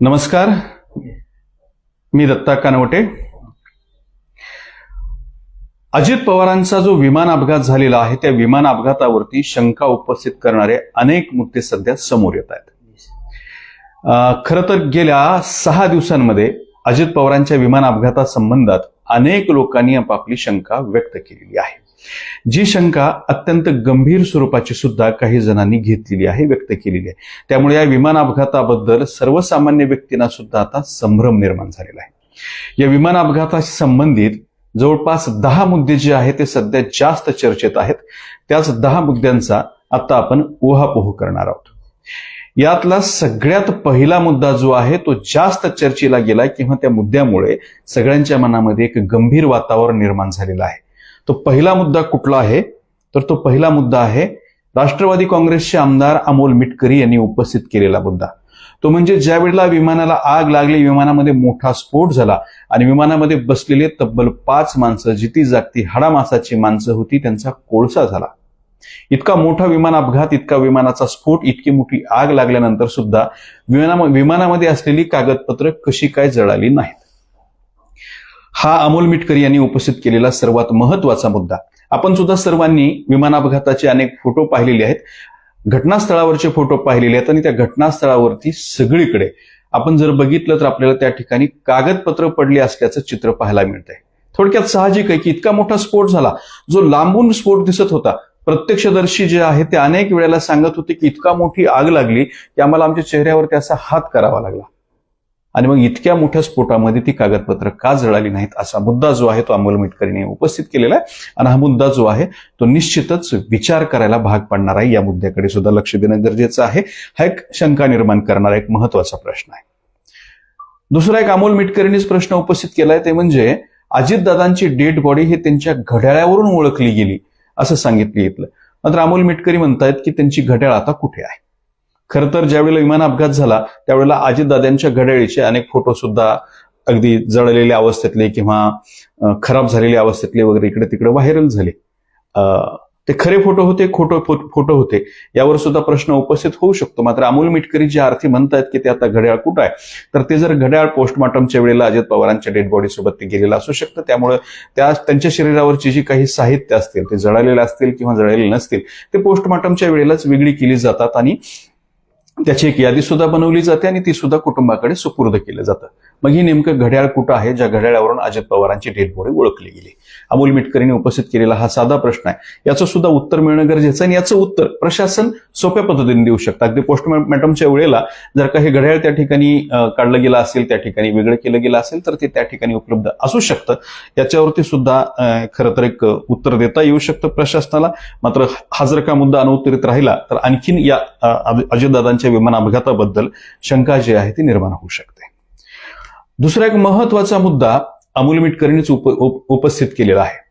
नमस्कार. मी दत्ता कानवटे. अजित पवारांचा जो विमान अपघात झालेला आहे त्या विमान अपघातावरती शंका उपस्थित करणारे अनेक मुद्दे सध्या समोर येत आहेत. खर तर गेल्या सहा दिवसांमध्ये अजित पवारांच्या विमान अपघातासंबंधात अनेक लोकांनी आपापली शंका व्यक्त केलेली आहे. जी शंका अत्यंत गंभीर स्वरूपाची सुद्धा काही जणांनी घेतलेली आहे व्यक्त केलेली आहे. त्यामुळे या विमान अपघाताबद्दल सर्वसामान्य व्यक्तींना सुद्धा आता संभ्रम निर्माण झालेला आहे. या विमान अपघाताशी संबंधित जवळपास दहा मुद्दे जे आहेत ते सध्या जास्त चर्चेत आहेत. त्याच दहा मुद्द्यांचा आता आपण उहापोह करणार आहोत. यातला सगळ्यात पहिला मुद्दा जो आहे तो जास्त चर्चेला गेला किंवा त्या मुद्द्यामुळे सगळ्यांच्या मनामध्ये एक गंभीर वातावरण निर्माण झालेलं आहे. तो पहिला मुद्दा कुठला आहे? तर तो पहिला मुद्दा आहे राष्ट्रवादी काँग्रेसचे आमदार अमोल मिटकरी यांनी उपस्थित केलेला मुद्दा. तो म्हणजे ज्या वेळेला विमानाला आग लागली विमानामध्ये मोठा स्फोट झाला आणि विमानामध्ये बसलेले तब्बल पाच माणसं जिती जागती हाडामासाची माणसं होती त्यांचा कोळसा झाला. इतका मोठा विमान अपघात इतका विमानाचा स्फोट इतकी मोठी आग लागल्यानंतर सुद्धा विमानामध्ये असलेली कागदपत्र कशी काय जळाली नाहीत? हा अमोल मिटकरी यांनी उपस्थित केलेला सर्वात महत्त्वाचा मुद्दा. आपण सुद्धा सर्वांनी विमान अपघाताचे अनेक फोटो पाहिलेले आहेत. घटनास्थळावरचे फोटो पाहिलेले आहेत आणि त्या घटनास्थळावरती सगळीकडे आपण जर बघितलं तर आपल्याला त्या ठिकाणी कागदपत्र पडले असल्याचं चित्र पाहायला मिळतंय. थोडक्यात साहजिक आहे की इतका मोठा स्फोट झाला. जो लांबून स्फोट दिसत होता. प्रत्यक्षदर्शी जे आहे ते अनेक वेळेला सांगत होते की इतका मोठी आग लागली की आम्हाला आमच्या चेहऱ्यावरती असा हात करावा लागला. आणि मग इतक्या मोठ्या स्फोटामध्ये ती कागदपत्र का जळाली नाहीत असा मुद्दा जो आहे तो अमोल मिटकरीने उपस्थित केलेला आहे. आणि हा मुद्दा जो आहे तो निश्चितच विचार करायला भाग पाडणार आहे. या मुद्द्याकडे सुद्धा लक्ष देणं गरजेचं आहे. हा एक शंका निर्माण करणारा एक महत्त्वाचा प्रश्न आहे. दुसरा एक अमोल मिटकरीनेच प्रश्न उपस्थित केलाय. ते म्हणजे अजितदादांची डेड बॉडी हे त्यांच्या घड्याळावरून ओळखली गेली असं सांगितलं मात्र अमोल मिटकरी म्हणतायत की त्यांची घड्याळ आता कुठे आहे? खरं तर ज्यावेळेला विमान अपघात झाला त्यावेळेला अजितदादांच्या घड्याळीचे अनेक फोटो सुद्धा अगदी जळलेल्या अवस्थेतले किंवा खराब झालेल्या अवस्थेतले वगैरे इकडे तिकडे व्हायरल झाले. ते खरे फोटो होते खोटो फोटो होते. यावर सुद्धा प्रश्न उपस्थित होऊ शकतो. मात्र अमोल मिटकरी जे अर्थी म्हणतायत की ते आता घड्याळ कुठं आहे? तर ते जर घड्याळ पोस्टमॉर्टमच्या वेळेला अजित पवारांच्या डेड बॉडी सोबत ते गेलेलं असू शकतं. त्यामुळे त्या त्यांच्या शरीरावरची जी काही साहित्य असतील ते जळालेले असतील किंवा जळलेले नसतील ते पोस्टमॉर्टमच्या वेळेलाच वेगळी केली जातात आणि त्याची एक यादी सुद्धा बनवली जाते आणि ती सुद्धा कुटुंबाकडे सुपूर्द केलं जातं. मग ही नेमकं घड्याळ कुठं आहे? ज्या घड्याळावरून अजित पवारांची डेड ओळखली गेली. अमोल मिटकरीने उपस्थित केलेला हा साधा प्रश्न आहे. याचं सुद्धा उत्तर मिळणं गरजेचं आहे आणि याचं उत्तर प्रशासन सोप्या पद्धतीने देऊ शकतं. अगदी पोस्टमॉर्टमच्या वेळेला जर का हे घड्याळ त्या ठिकाणी काढलं गेलं असेल त्या ठिकाणी वेगळं केलं गेलं असेल तर ते त्या ठिकाणी उपलब्ध असू शकतं. याच्यावरती सुद्धा खरं तर एक उत्तर देता येऊ शकतं प्रशासनाला. मात्र हा जर का मुद्दा अनुत्तरित राहिला तर आणखीन या अजितदादांच्या विमान अपघाताबद्दल शंका जी आहे ती निर्माण होऊ शकते. दुसरा एक महत्त्वाचा मुद्दा अमोल मिटकरीनेच उप, उप, उपस्थित केलेला आहे.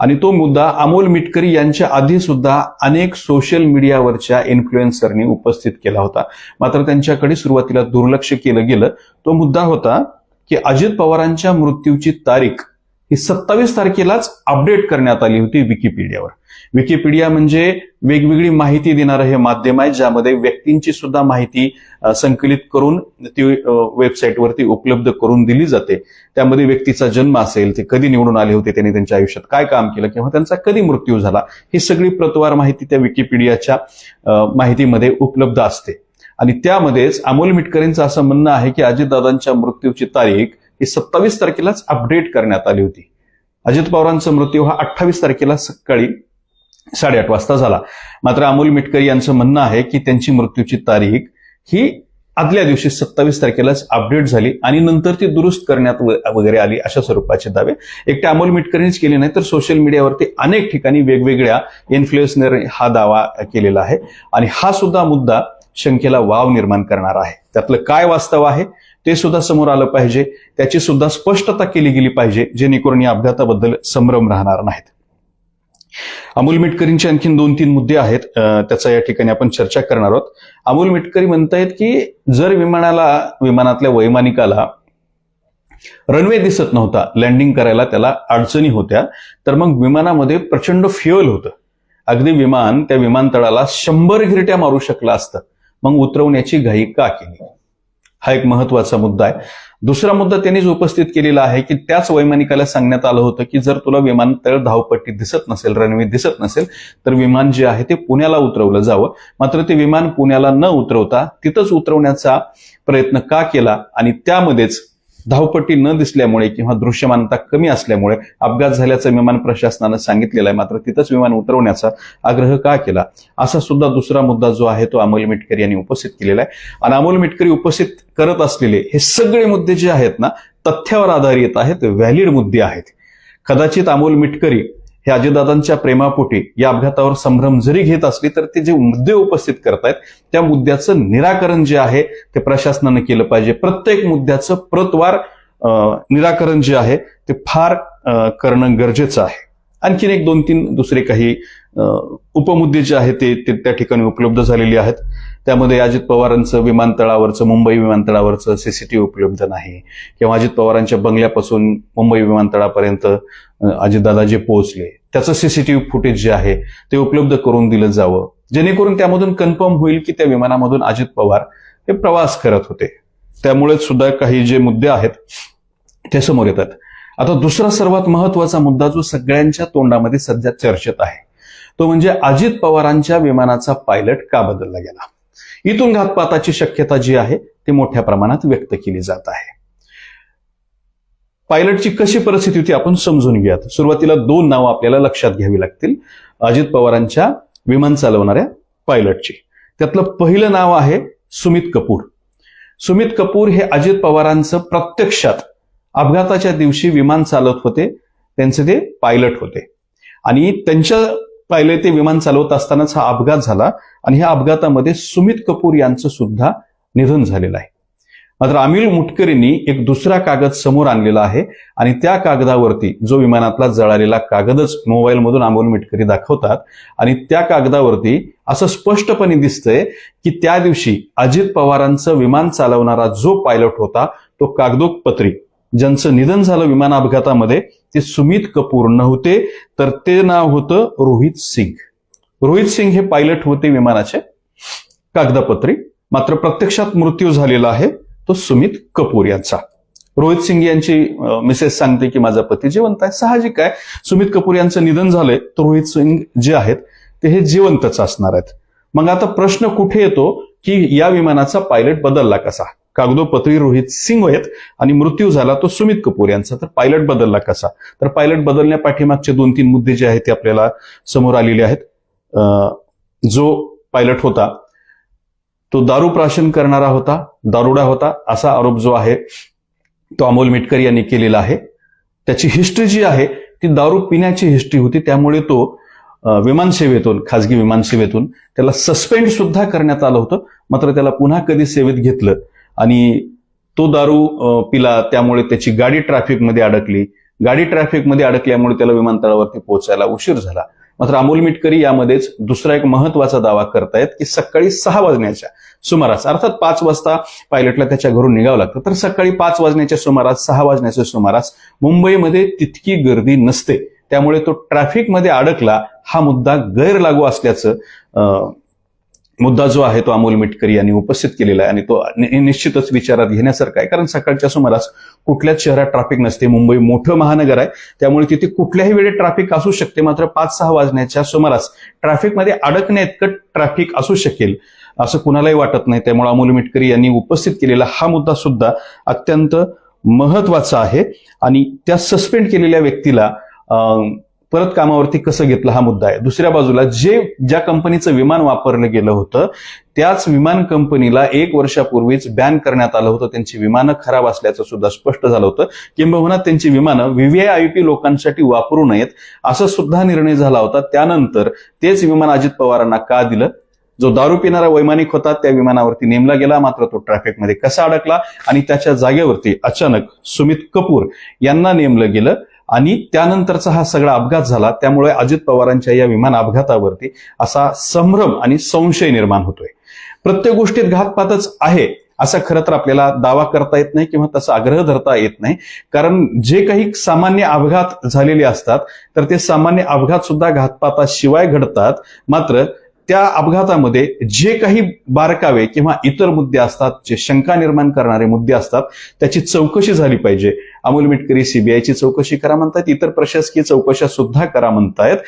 आणि तो मुद्दा अमोल मिटकरी यांच्या आधी सुद्धा अनेक सोशल मीडियावरच्या इन्फ्लुएन्सरनी उपस्थित केला होता. मात्र त्यांच्याकडे सुरुवातीला दुर्लक्ष केलं गेलं. तो मुद्दा होता की अजित पवारांच्या मृत्यूची तारीख ही सत्तावीस तारखेलाच अपडेट करण्यात आली होती विकिपीडियावर. विकिपीडिया म्हणजे वेगवेगळी माहिती देणारं हे माध्यम आहे ज्यामध्ये व्यक्तींची सुद्धा माहिती संकलित करून ती वेबसाईटवरती उपलब्ध करून दिली जाते. त्यामध्ये व्यक्तीचा जन्म असेल ते कधी निवडून आले होते त्यांनी त्यांच्या आयुष्यात काय काम केलं किंवा त्यांचा कधी मृत्यू झाला ही सगळी प्रतवार माहिती त्या विकिपीडियाच्या माहितीमध्ये उपलब्ध असते. आणि त्यामध्येच अमोल मिटकरींचं असं म्हणणं आहे की अजितदादांच्या मृत्यूची तारीख ही सत्तावीस तारखेलाच अपडेट करण्यात आली होती. अजित पवारांचा मृत्यू हा अठ्ठावीस तारखेला सकाळी साडेआठ वाजता झाला. मात्र अमोल मिटकरी यांचं म्हणणं आहे की त्यांची मृत्यूची तारीख ही आदल्या दिवशी सत्तावीस तारखेलाच अपडेट झाली आणि नंतर ती दुरुस्त करण्यात वगैरे आली अशा स्वरूपाचे दावे. एकट्या अमोल मिटकरींनीच केले नाही तर सोशल मीडियावरती अनेक ठिकाणी वेगवेगळ्या इन्फ्लुएन्सने हा दावा केलेला आहे. आणि हा सुद्धा मुद्दा शंकेला वाव निर्माण करणार आहे. त्यातलं काय वास्तव आहे ते सुद्धा समोर आलं पाहिजे. त्याची सुद्धा स्पष्टता केली गेली पाहिजे जेणेकरून या अपघाताबद्दल संभ्रम राहणार नाहीत. अमोल मिटकरींचे आणखी दोन तीन मुद्दे आहेत त्याचा या ठिकाणी आपण चर्चा करणार आहोत. अमोल मिटकरी म्हणतायत की जर विमानाला विमानातल्या वैमानिकाला रनवे दिसत नव्हता लँडिंग करायला त्याला अडचणी होत्या तर मग विमानामध्ये प्रचंड फ्युअल होतं. अगदी विमान त्या विमानतळाला शंभर घिरट्या मारू शकलं असतं. मग उतरवण्याची घाई का केली? हा एक महत्त्वाचा मुद्दा आहे. दुसरा मुद्दा त्यांनीच उपस्थित केलेला आहे की त्याच वैमानिकाला सांगण्यात आलं होतं की जर तुला विमानतळ धावपट्टी दिसत नसेल रनवे दिसत नसेल तर विमान जे आहे ते पुण्याला उतरवलं जावं. मात्र ते विमान पुण्याला न उतरवता तिथंच उतरवण्याचा प्रयत्न का केला? आणि त्यामध्येच धावपट्टी न दिसल्यामुळे किंवा दृश्यमानता कमी असल्यामुळे अपघात झाल्याचं विमान प्रशासनानं सांगितलेलं आहे. मात्र तिथंच विमान उतरवण्याचा आग्रह का केला? असा सुद्धा दुसरा मुद्दा जो आहे तो अमोल मिटकरी यांनी उपस्थित केलेला आहे. आणि अमोल मिटकरी उपस्थित करत असलेले हे सगळे मुद्दे जे आहेत ना तथ्यावर आधारित आहेत व्हॅलिड मुद्दे आहेत. कदाचित अमोल मिटकरी हे अजितदादांच्या प्रेमापोटी या अपघातावर संभ्रम जरी घेत असली तर ते जे मुद्दे उपस्थित करतायत त्या मुद्द्याचं निराकरण जे आहे ते प्रशासनानं केलं पाहिजे. प्रत्येक मुद्द्याचं प्रतवार निराकरण जे आहे ते फार करणं गरजेचं आहे. आणखीन एक दोन तीन दुसरे काही उपमुद्दे जे आहेत ते ते त्या ठिकाणी उपलब्ध झालेले आहेत. त्यामध्ये अजित पवारांचं विमानतळावरचं मुंबई विमानतळावरचं सीसीटीव्ही उपलब्ध नाही. किंवा अजित पवारांच्या बंगल्यापासून मुंबई विमानतळापर्यंत अजितदादा जे पोहोचले. त्याचं सीसीटीव्ही फुटेज जे आहे ते उपलब्ध करून दिलं जावं. जेणेकरून त्यामधून कन्फर्म होईल की त्या विमानामधून अजित पवार हे प्रवास करत होते. त्यामुळे सुद्धा काही जे मुद्दे आहेत ते समोर येतात. आता दुसरा सर्वात महत्त्वाचा मुद्दा जो सगळ्यांच्या तोंडामध्ये सध्या चर्चेत आहे तो म्हणजे अजित पवारांच्या विमानाचा पायलट का बदलला गेला? इथून घातपाताची शक्यता जी आहे ती मोठ्या प्रमाणात व्यक्त केली जात आहे. पायलटची कशी परिस्थिती होती आपण समजून घेऊयात. सुरुवातीला दोन नावं आपल्याला लक्षात घ्यावी लागतील. अजित पवारांच्या विमान चालवणाऱ्या पायलटची. त्यातलं पहिलं नाव आहे सुमित कपूर. सुमित कपूर हे अजित पवारांचं प्रत्यक्षात अपघाताच्या दिवशी विमान चालवत होते. त्यांचे ते पायलट होते. आणि त्यांच्या पायलट ते विमान चालवत असतानाच हा अपघात झाला. आणि ह्या अपघातामध्ये सुमित कपूर यांचं सुद्धा निधन झालेलं आहे. मात्र अमिल मुटकरींनी एक दुसरा कागद समोर आणलेला आहे आणि त्या कागदावरती जो विमानातला जळालेला कागदच मोबाईलमधून अमोल मिटकरी दाखवतात आणि त्या कागदावरती असं स्पष्टपणे दिसतंय की त्या दिवशी अजित पवारांचं विमान चालवणारा जो पायलट होता तो कागदोपत्री. ज्यांचं निधन झालं विमान अपघातामध्ये ते सुमित कपूर नव्हते तर ते नाव होतं रोहित सिंग. रोहित सिंग हे पायलट होते विमानाचे कागदपत्री. मात्र प्रत्यक्षात मृत्यू झालेला आहे. तो सुमित कपूर यांचा. रोहित सिंग यांची मिसेस सांगते की माझा पती जिवंत आहे. साहजिक आहे. सुमित कपूर यांचं निधन झालंय. तर रोहित सिंग जे आहेत ते हे जिवंतच असणार आहेत. मग आता प्रश्न कुठे येतो की या विमानाचा पायलट बदलला कसा? कागदोपत्री रोहित सिंग आहेत आणि मृत्यू झाला तो सुमित कपूर यांचा. तर पायलट बदलला कसा? तर पायलट बदलण्या पाठीमागचे दोन तीन मुद्दे जे आहेत ते आपल्याला समोर आलेले आहेत. जो पायलट होता तो दारू प्राशन करणारा होता दारुडा होता असा आरोप जो आहे तो अमोल मिटकर यांनी केलेला आहे. त्याची हिस्ट्री जी आहे ती दारू पिण्याची हिस्ट्री होती. त्यामुळे तो विमानसेवेतून खाजगी विमानसेवेतून त्याला सस्पेंड सुद्धा करण्यात आलं होतं. मात्र त्याला पुन्हा कधी सेवेत घेतलं आणि तो दारू पिला त्यामुळे त्याची गाडी ट्रॅफिकमध्ये अडकली. गाडी ट्रॅफिकमध्ये अडकल्यामुळे त्याला विमानतळावरती पोहोचायला उशीर झाला. मात्र अमोल मिटकरी यामध्येच दुसरा एक महत्त्वाचा दावा करतायत की सकाळी सहा वाजण्याच्या सुमारास अर्थात पाच वाजता पायलटला त्याच्या घरून निघावं लागतं. तर सकाळी पाच वाजण्याच्या सुमारास सहा वाजण्याच्या सुमारास मुंबईमध्ये तितकी गर्दी नसते. त्यामुळे तो ट्रॅफिकमध्ये अडकला हा मुद्दा गैरलागू असल्याचं मुद्दा जो आहे तो अमोल मिटकरी यांनी उपस्थित केलेला आहे आणि तो निश्चितच विचारात घेण्यासारखा आहे. कारण सकाळच्या सुमारास कुठल्याच शहरात ट्रॅफिक नसते. मुंबई मोठं महानगर आहे. त्यामुळे तिथे कुठल्याही वेळी ट्रॅफिक असू शकते. मात्र पाच सहा वाजण्याच्या सुमारास ट्रॅफिकमध्ये अडकण्या इतकं ट्रॅफिक असू शकेल असं कुणालाही वाटत नाही. त्यामुळे अमोल मिटकरी यांनी उपस्थित केलेला हा मुद्दा सुद्धा अत्यंत महत्त्वाचा आहे. आणि त्या सस्पेंड केलेल्या व्यक्तीला परत कामावरती कसं घेतलं हा मुद्दा आहे. दुसऱ्या बाजूला जे ज्या कंपनीचं विमान वापरलं गेलं होतं त्याच विमान कंपनीला एक वर्षापूर्वीच बॅन करण्यात आलं होतं. त्यांची विमानं खराब असल्याचं सुद्धा स्पष्ट झालं होतं. किंबहुना त्यांची विमानं व्हीव्हीआयपी लोकांसाठी वापरू नयेत असा सुद्धा निर्णय झाला होता. त्यानंतर तेच विमान अजित पवारांना का दिलं? जो दारू पिणारा वैमानिक होता त्या विमानावरती नेमला गेला मात्र तो ट्रॅफिकमध्ये कसा अडकला? आणि त्याच्या जागेवरती अचानक सुमित कपूर यांना नेमलं गेलं. आणि त्यानंतरचा हा सगळा अपघात झाला त्यामुळे अजित पवारांच्या या विमान अपघातावरती असा संभ्रम आणि संशय निर्माण होतोय. प्रत्येक गोष्टीत घातपातच आहे असा खरं तर आपल्याला दावा करता येत नाही किंवा तसा आग्रह धरता येत नाही. कारण जे काही सामान्य अपघात झालेले असतात तर ते सामान्य अपघात सुद्धा घातपाताशिवाय घडतात. मात्र त्या अपघातामध्ये जे काही बारकावे किंवा इतर मुद्दे असतात जे शंका निर्माण करणारे मुद्दे असतात त्याची चौकशी झाली पाहिजे. अमोल मिटकरी सीबीआयची चौकशी करा म्हणतायत इतर प्रशासकीय चौकशा सुद्धा करा म्हणतायत.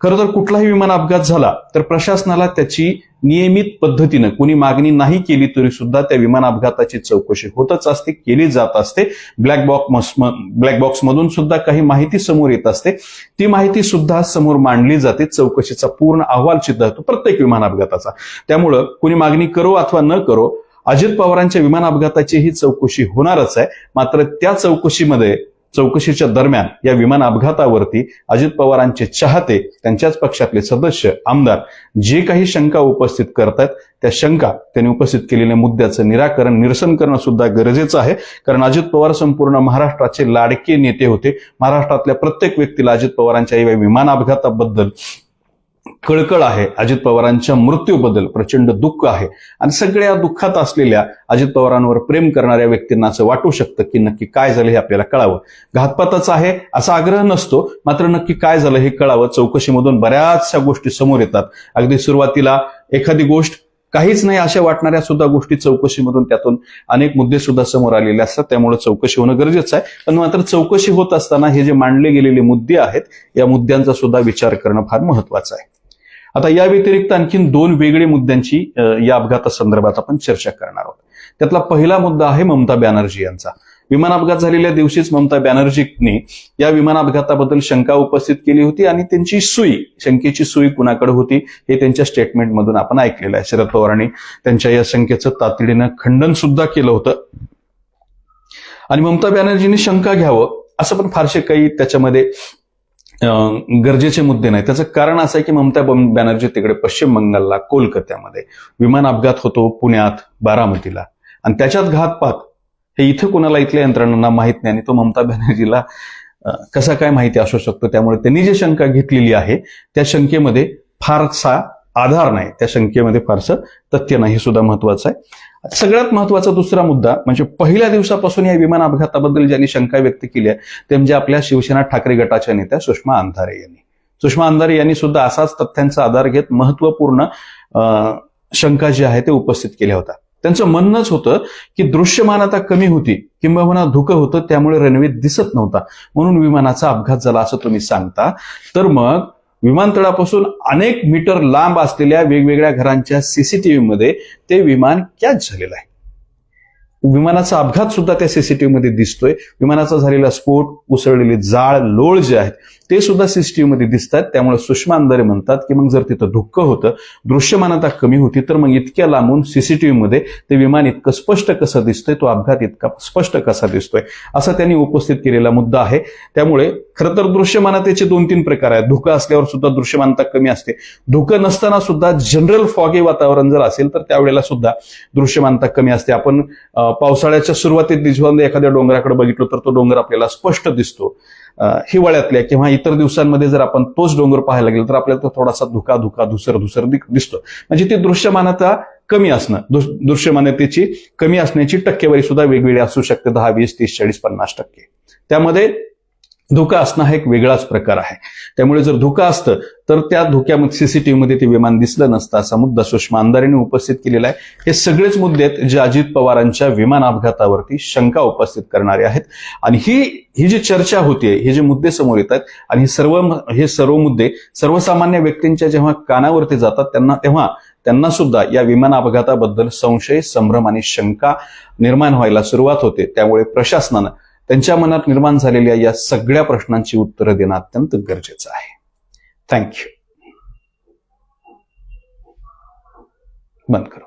खरं तर कुठलाही विमान अपघात झाला तर प्रशासनाला त्याची नियमित पद्धतीनं कुणी मागणी नाही केली तरी सुद्धा त्या विमान अपघाताची चौकशी होतच असते केली जात असते. ब्लॅक बॉक्स ब्लॅक बॉक्स मधून सुद्धा काही माहिती समोर येत असते. ती माहिती सुद्धा समोर मांडली जाते चौकशीचा पूर्ण अहवाल सिद्ध होतो प्रत्येक विमान अपघाताचा. त्यामुळं कुणी मागणी करो अथवा न करो अजित पवारांच्या विमान अपघाताची ही चौकशी होणारच आहे. मात्र त्या चौकशीमध्ये चौकशीच्या दरम्यान या विमान अपघातावरती अजित पवारांचे चाहते त्यांच्याच पक्षातले सदस्य आमदार जे काही शंका उपस्थित करतात त्या शंका त्यांनी उपस्थित केलेल्या मुद्द्याचं निराकरण निरसन करणं सुद्धा गरजेचं आहे. कारण अजित पवार संपूर्ण महाराष्ट्राचे लाडके नेते होते. महाराष्ट्रातल्या प्रत्येक व्यक्तीला अजित पवारांच्या या विमान अपघाताबद्दल कळकळ आहे. अजित पवारांच्या मृत्यूबद्दल प्रचंड दुःख आहे. आणि सगळ्या दुःखात असलेल्या अजित पवारांवर प्रेम करणाऱ्या व्यक्तींना असं वाटू शकतं की नक्की काय झालं हे आपल्याला कळावं. घातपातच आहे असा आग्रह नसतो मात्र नक्की काय झालं हे कळावं. चौकशीमधून बऱ्याचशा गोष्टी समोर येतात. अगदी सुरुवातीला एखादी गोष्ट काहीच नाही अशा वाटणाऱ्या सुद्धा गोष्टी चौकशीमधून त्यातून अनेक मुद्दे सुद्धा समोर आलेले असतात. त्यामुळे चौकशी होणं गरजेचं आहे. पण मात्र चौकशी होत असताना हे जे मांडले गेलेले मुद्दे आहेत या मुद्द्यांचा सुद्धा विचार करणं फार महत्वाचं आहे. आता या व्यतिरिक्त आणखीन दोन वेगळे मुद्द्यांची या या अपघातासंदर्भात आपण चर्चा करणार आहोत. त्यातला पहिला मुद्दा आहे ममता बॅनर्जी यांचा. विमान अपघात झालेल्या दिवशीच ममता बॅनर्जींनी या विमान अपघाताबद्दल शंका उपस्थित केली होती आणि त्यांची सुई शंकेची सुई कुणाकडे होती हे त्यांच्या स्टेटमेंटमधून आपण ऐकलेलं आहे. शरद पवारांनी त्यांच्या या शंकेचं तातडीनं खंडन सुद्धा केलं होतं. आणि ममता बॅनर्जींनी शंका घ्यावं असं पण फारसे काही त्याच्यामध्ये गरजेचे मुद्दे नाही. त्याचं कारण असं आहे की ममता बॅनर्जी तिकडे पश्चिम बंगालला कोलकात्यामध्ये. विमान अपघात होतो पुण्यात बारामतीला. आणि त्याच्यात घातपात हे इथं कोणाला इथल्या यंत्रणांना माहीत नाही आणि तो ममता बॅनर्जीला कसा काय माहिती असू शकतो? त्यामुळे त्यांनी जी शंका घेतलेली आहे त्या शंकेमध्ये फारसा आधार नाही. त्या शंकेमध्ये फारसं तथ्य नाही. हे सुद्धा महत्वाचं आहे. सगळ्यात महत्त्वाचा दुसरा मुद्दा म्हणजे पहिल्या दिवसापासून या विमान अपघाताबद्दल ज्यांनी शंका व्यक्त केली आहे ते म्हणजे आपल्या शिवसेना ठाकरे गटाच्या नेत्या सुषमा अंधारे यांनी. सुषमा अंधारे यांनी सुद्धा असाच तथ्यांचा आधार घेत महत्त्वपूर्ण शंका जी आहे ते उपस्थित केल्या होत्या. त्यांचं म्हणणंच होतं की दृश्यमानता कमी होती किंबहुना धुकं होतं त्यामुळे रनवे दिसत नव्हता म्हणून विमानाचा अपघात झाला असं तुम्ही सांगता. तर मग विमानतळापासून अनेक मीटर लांब असलेल्या वेगवेगळ्या घरांच्या सीसीटीव्ही मध्ये ते विमान कॅच झालेलं आहे. विमानाचा अपघात सुद्धा त्या सीसीटीव्ही मध्ये दिसतोय. विमानाचा झालेला स्फोट उसळलेले जाळ लोळ जे आहेत ते सुद्धा सीसीटीव्ही मध्ये दिसतात. त्यामुळे सुषमा अंधारे म्हणतात की मग जर तिथं धुक्क होतं दृश्यमानता कमी होती तर मग इतक्या लांबून सीसीटीव्ही मध्ये ते विमान इतकं स्पष्ट कसं दिसतंय तो अपघात इतका स्पष्ट कसा दिसतोय असा त्यांनी उपस्थित केलेला मुद्दा आहे. त्यामुळे खरं तर दृश्यमानतेचे दोन तीन प्रकार आहेत. धुकं असल्यावर सुद्धा दृश्यमानता कमी असते. धुकं नसताना सुद्धा जनरल फॉगे वातावरण जर असेल तर त्यावेळेला सुद्धा दृश्यमानता कमी असते. आपण पावसाळ्याच्या सुरुवातीत दिवसांमध्ये एखाद्या डोंगराकडे बघितलं तर तो डोंगर आपल्याला स्पष्ट दिसतो. हिवाळ्यातल्या किंवा इतर दिवसांमध्ये जर आपण तोच डोंगर पाहायला गेलो तर आपल्याला तो थोडासा धुका धुका धुसर धुसर दिसतो. म्हणजे ती दृश्यमानता कमी असणं दृश्यमानतेची कमी असण्याची टक्केवारी सुद्धा वेगवेगळी असू शकते दहा वीस तीस चाळीस पन्नास टक्के. त्यामध्ये धोका असणं हा एक वेगळाच प्रकार आहे. त्यामुळे जर धोका असतं तर त्या धोक्यामध्ये सीसीटीव्ही मध्ये ते विमान दिसलं नसतं असा मुद्दा सुषमा अंधारेने उपस्थित केलेला आहे. हे सगळेच मुद्दे आहेत जे अजित पवारांच्या विमान अपघातावरती शंका उपस्थित करणारे आहेत. आणि ही ही जी चर्चा होतीये हे जे मुद्दे समोर येतात आणि हे सर्व हे सर्व मुद्दे सर्वसामान्य व्यक्तींच्या जेव्हा कानावरती जातात त्यांना तेव्हा त्यांना सुद्धा या विमान अपघाताबद्दल संशय संभ्रम आणि शंका निर्माण व्हायला सुरुवात होते. त्यामुळे प्रशासनानं त्यांच्या मनात निर्माण झालेल्या या सगळ्या प्रश्नांची उत्तरं देणं अत्यंत गरजेचं आहे. थँक्यू बंद करू.